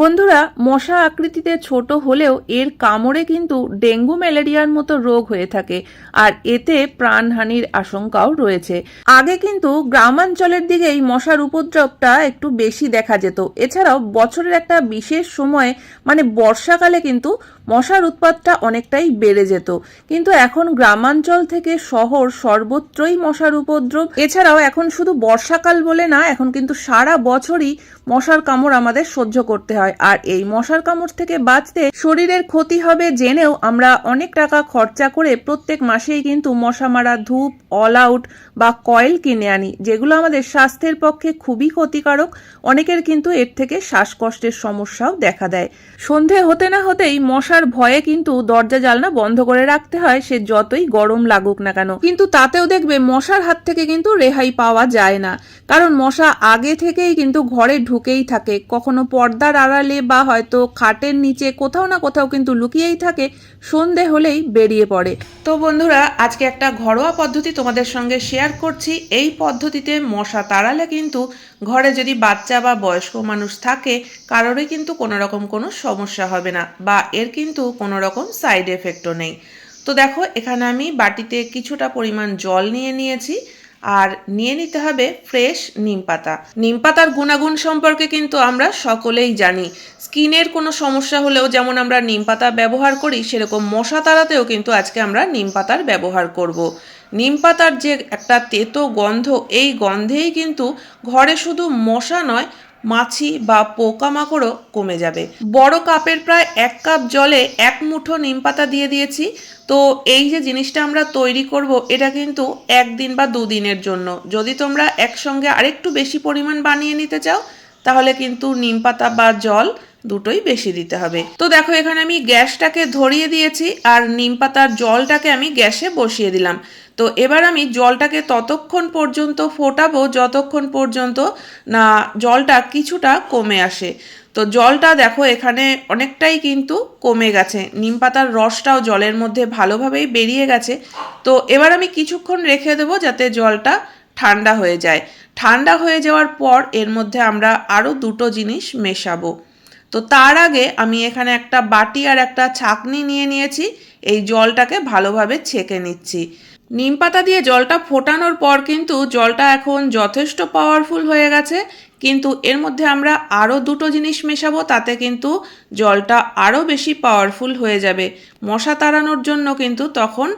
বন্ধুরা, মশা আকৃতিতে ছোট হলেও এর কামড়ে কিন্তু ডেঙ্গু ম্যালেরিয়ার মতো রোগ হয়ে থাকে, আর এতে প্রাণহানির আশঙ্কাও রয়েছে। আগে কিন্তু গ্রামাঞ্চলের দিকেই মশার উপদ্রবটা একটু বেশি দেখা যেত। এছাড়াও বছরের একটা বিশেষ সময়ে মানে বর্ষাকালে কিন্তু মশার উৎপাতটা অনেকটাই বেড়ে যেত। কিন্তু এখন গ্রামাঞ্চল থেকে শহর সর্বত্রই মশার উপদ্রব। এছাড়াও এখন শুধু বর্ষাকাল বলে না, এখন কিন্তু সারা বছরই মশার কামড় আমাদের সহ্য করতে হয়। আর এই মশার কামড় থেকে বাঁচতে শরীরের ক্ষতি হবে জেনেও আমরা অনেক টাকা খরচা করে প্রত্যেক মাসেই কিন্তু মশা মারা ধূপ অল আউট বা কয়েল কিনে আনি, যেগুলো আমাদের স্বাস্থ্যের পক্ষে খুবই ক্ষতিকারক। অনেকের কিন্তু এর থেকে শ্বাসকষ্টের সমস্যাও দেখা দেয়। সন্ধে হতে না হতেই মশার ভয়ে কিন্তু দরজা জালনা বন্ধ করে রাখতে হয়, সে যতই গরম লাগুক না কেন। কিন্তু তাতেও দেখবে মশার হাত থেকে কিন্তু রেহাই পাওয়া যায় না। কারণ মশা আগে থেকেই কিন্তু ঘরে ঢুকেই থাকে, কখনো পর্দার আড়ালে বা হয়তো খাটের নিচে কোথাও না কোথাও কিন্তু লুকিয়েই থাকে, সন্ধে হলেই বেরিয়ে পড়ে। তো বন্ধুরা, আজকে একটা ঘরোয়া পদ্ধতি তোমাদের সঙ্গে শেয়ার করছি। এই পদ্ধতিতে মশা তাড়ালে কিন্তু ঘরে যদি বাচ্চা বা বয়স্ক মানুষ থাকে, কারোরই কিন্তু কোনো রকম কোনো সমস্যা হবে না বা এর কিন্তু কোনো রকম সাইড এফেক্টও নেই। তো দেখো, এখানে আমি বাটিতে কিছুটা পরিমাণ জল নিয়ে নিয়েছি। আর নিয়ে নিতে হবে ফ্রেশ নিম পাতা নিম পাতার গুণাগুণ সম্পর্কে কিন্তু আমরা সকলেই জানি স্কিনের কোনো সমস্যা হলেও যেমন আমরা নিম পাতা ব্যবহার করি, সেরকম মশা তাড়াতেও কিন্তু আজকে আমরা নিম পাতার ব্যবহার করব। নিম পাতার যে একটা তেতো গন্ধ, এই গন্ধেই কিন্তু ঘরে শুধু মশা নয় মাছি বা পোকামাকড়ও কমে যাবে। বড় কাপের প্রায় এক কাপ জলে এক মুঠো নিম পাতা দিয়ে দিয়েছি। তো এই যে জিনিসটা আমরা তৈরি করব, এটা কিন্তু একদিন বা দুদিনের জন্য। যদি তোমরা একসঙ্গে আরেকটু বেশি পরিমাণ বানিয়ে নিতে চাও, তাহলে কিন্তু নিম পাতা বা জল দুটোই বেশি দিতে হবে। তো দেখো, এখানে আমি গ্যাসটাকে ধরিয়ে দিয়েছি আর নিম পাতার জলটাকে আমি গ্যাসে বসিয়ে দিলাম। তো এবার আমি জলটাকে ততক্ষণ পর্যন্ত ফোটাবো যতক্ষণ পর্যন্ত না জলটা কিছুটা কমে আসে। তো জলটা দেখো, এখানে অনেকটাই কিন্তু কমে গেছে। নিম পাতার রসটাও জলের মধ্যে ভালোভাবেই বেরিয়ে গেছে। তো এবার আমি কিছুক্ষণ রেখে দেবো যাতে জলটা ঠান্ডা হয়ে যায়। ঠান্ডা হয়ে যাওয়ার পর এর মধ্যে আমরা আরও দুটো জিনিস মেশাবো। তো তার আগে আমি এখানে একটা বাটি আর একটা ছাকনি নিয়ে নিয়েছি। এই জলটাকে ভালোভাবে ছেঁকে নিচ্ছি। নিম পাতা দিয়ে জলটা ফোটানোর পর কিন্তু জলটা এখন যথেষ্ট পাওয়ারফুল হয়ে গেছে। কিন্তু এর মধ্যে আমরা আরও দুটো জিনিস মেশাবো, তাতে কিন্তু জলটা আরও বেশি পাওয়ারফুল হয়ে যাবে। মশা তাড়ানোর জন্য কিন্তু তখন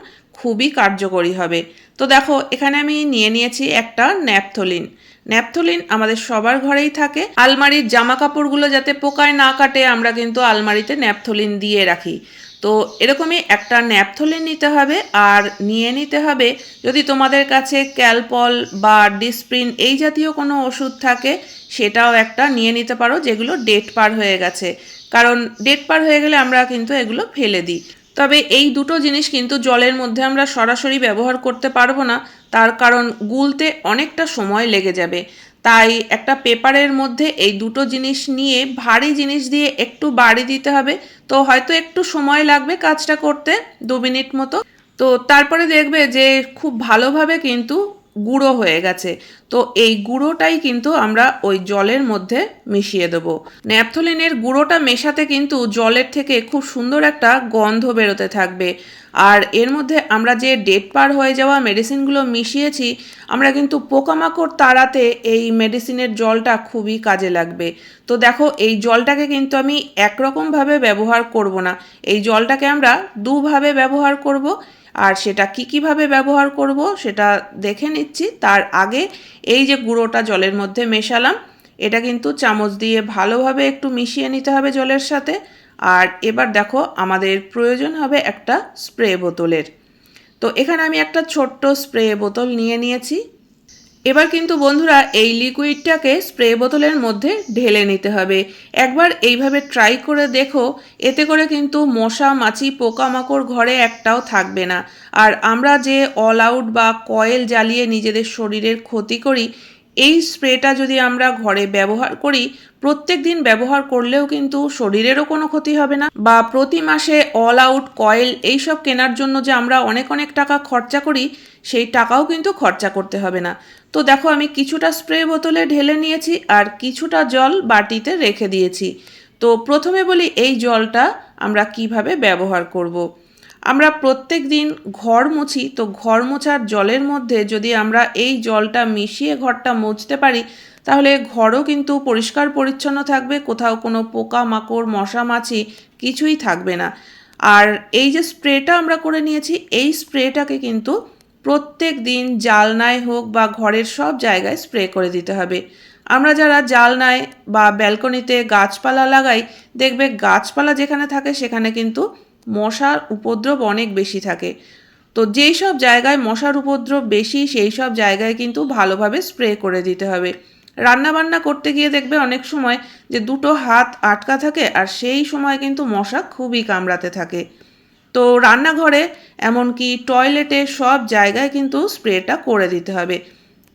খুবই কার্যকরী হবে। তো দেখো, এখানে আমি নিয়ে নিয়েছি একটা ন্যাপথলিন। ন্যাপথলিন আমাদের সবার ঘরেই থাকে। আলমারির জামা কাপড়গুলো যাতে পোকায় না কাটে, আমরা কিন্তু আলমারিতে ন্যাপথলিন দিয়ে রাখি। তো এরকমই একটা ন্যাপথলিন নিতে হবে, আর নিয়ে নিতে হবে, যদি তোমাদের কাছে ক্যালপল বা ডিসপ্রিন এই জাতীয় কোনো ওষুধ থাকে, সেটাও একটা নিয়ে নিতে পারো, যেগুলো ডেট পার হয়ে গেছে। কারণ ডেট পার হয়ে গেলে আমরা কিন্তু এগুলো ফেলে দিই। তবে এই দুটো জিনিস কিন্তু জলের মধ্যে আমরা সরাসরি ব্যবহার করতে পারব না, তার কারণ গুলতে অনেকটা সময় লেগে যাবে। তাই একটা পেপারের মধ্যে এই দুটো জিনিস নিয়ে ভারী জিনিস দিয়ে একটু বাড়ি দিতে হবে, তো হয়তো একটু সময় লাগবে কাজটা করতে, দু মিনিট মতো। তো তারপরে দেখবে যে খুব ভালোভাবে কিন্তু গুঁড়ো হয়ে গেছে। তো এই গুঁড়োটাই কিন্তু আমরা ওই জলের মধ্যে মিশিয়ে দেব। ন্যাপথলিনের গুঁড়োটা মেশাতে কিন্তু জলের থেকে খুব সুন্দর একটা গন্ধ বেরোতে থাকবে। আর এর মধ্যে আমরা যে ডেট পার হয়ে যাওয়া মেডিসিনগুলো মিশিয়েছি, আমরা কিন্তু পোকামাকড় তাড়াতে এই মেডিসিনের জলটা খুবই কাজে লাগবে। তো দেখো, এই জলটাকে কিন্তু আমি একরকমভাবে ব্যবহার করব না। এই জলটাকে আমরা দুভাবে ব্যবহার করব। আর সেটা কি কীভাবে ব্যবহার করব সেটা দেখে নিচ্ছি। তার আগে এই যে গুঁড়োটা জলের মধ্যে মেশালাম, এটা কিন্তু চামচ দিয়ে ভালোভাবে একটু মিশিয়ে নিতে হবে জলের সাথে। আর এবার দেখো আমাদের প্রয়োজন হবে একটা স্প্রে বোতলের। তো এখানে আমি একটা ছোট্ট স্প্রে বোতল নিয়ে নিয়েছি। এবার কিন্তু বন্ধুরা এই লিকুইডটাকে স্প্রে বোতলের মধ্যে ঢেলে নিতে হবে। একবার এইভাবে ট্রাই করে দেখো, এতে করে কিন্তু মশা, মাছি, পোকামাকড় ঘরে একটাও থাকবে না। আর আমরা যে অল আউট বা কয়েল জ্বালিয়ে নিজেদের শরীরের ক্ষতি করি এই স্প্রেটা যদি আমরা ঘরে ব্যবহার করি, প্রত্যেক দিন ব্যবহার করলেও কিন্তু শরীরেরও কোনো ক্ষতি হবে না। বা প্রতি মাসে অল আউট কয়েল এইসব কেনার জন্য যে আমরা অনেক অনেক টাকা খরচা করি, সেই টাকাও কিন্তু খরচা করতে হবে না। তো দেখো, আমি কিছুটা স্প্রে বোতলে ঢেলে নিয়েছি আর কিছুটা জল বাটিতে রেখে দিয়েছি। তো প্রথমে বলি এই জলটা আমরা কীভাবে ব্যবহার করব। আমরা প্রত্যেক দিন ঘর মুছি, তো ঘর মোছার জলের মধ্যে যদি আমরা এই জলটা মিশিয়ে ঘরটা মুছতে পারি, তাহলে ঘরও কিন্তু পরিষ্কার পরিচ্ছন্ন থাকবে, কোথাও কোনো পোকা মাকড় মশা মাছি কিছুই থাকবে না। আর এই যে স্প্রেটা আমরা করে নিয়েছি, এই স্প্রেটাকে কিন্তু প্রত্যেক দিন জালনায় হোক বা ঘরের সব জায়গায় স্প্রে করে দিতে হবে। আমরা যারা জালনায় বা ব্যালকনিতে গাছপালা লাগাই, দেখবে গাছপালা যেখানে থাকে সেখানে কিন্তু মশার উপদ্রব অনেক বেশি থাকে। তো যেই সব জায়গায় মশার উপদ্রব বেশি, সেই সব জায়গায় কিন্তু ভালোভাবে স্প্রে করে দিতে হবে। রান্না বান্না করতে গিয়ে দেখবে অনেক সময় যে দুটো হাত আটকা থাকে আর সেই সময় কিন্তু মশা খুবই কামড়াতে থাকে। তো রান্নাঘরে এমনকি টয়লেটে সব জায়গায় কিন্তু স্প্রেটা করে দিতে হবে।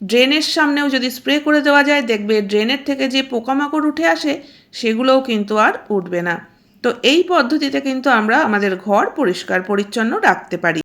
ড্রেনের সামনেও যদি স্প্রে করে দেওয়া যায়, দেখবে ড্রেনের থেকে যে পোকামাকড় উঠে আসে, সেগুলোও কিন্তু আর উঠবে না। তো এই পদ্ধতিতে কিন্তু আমরা আমাদের ঘর পরিষ্কার পরিচ্ছন্ন রাখতে পারি।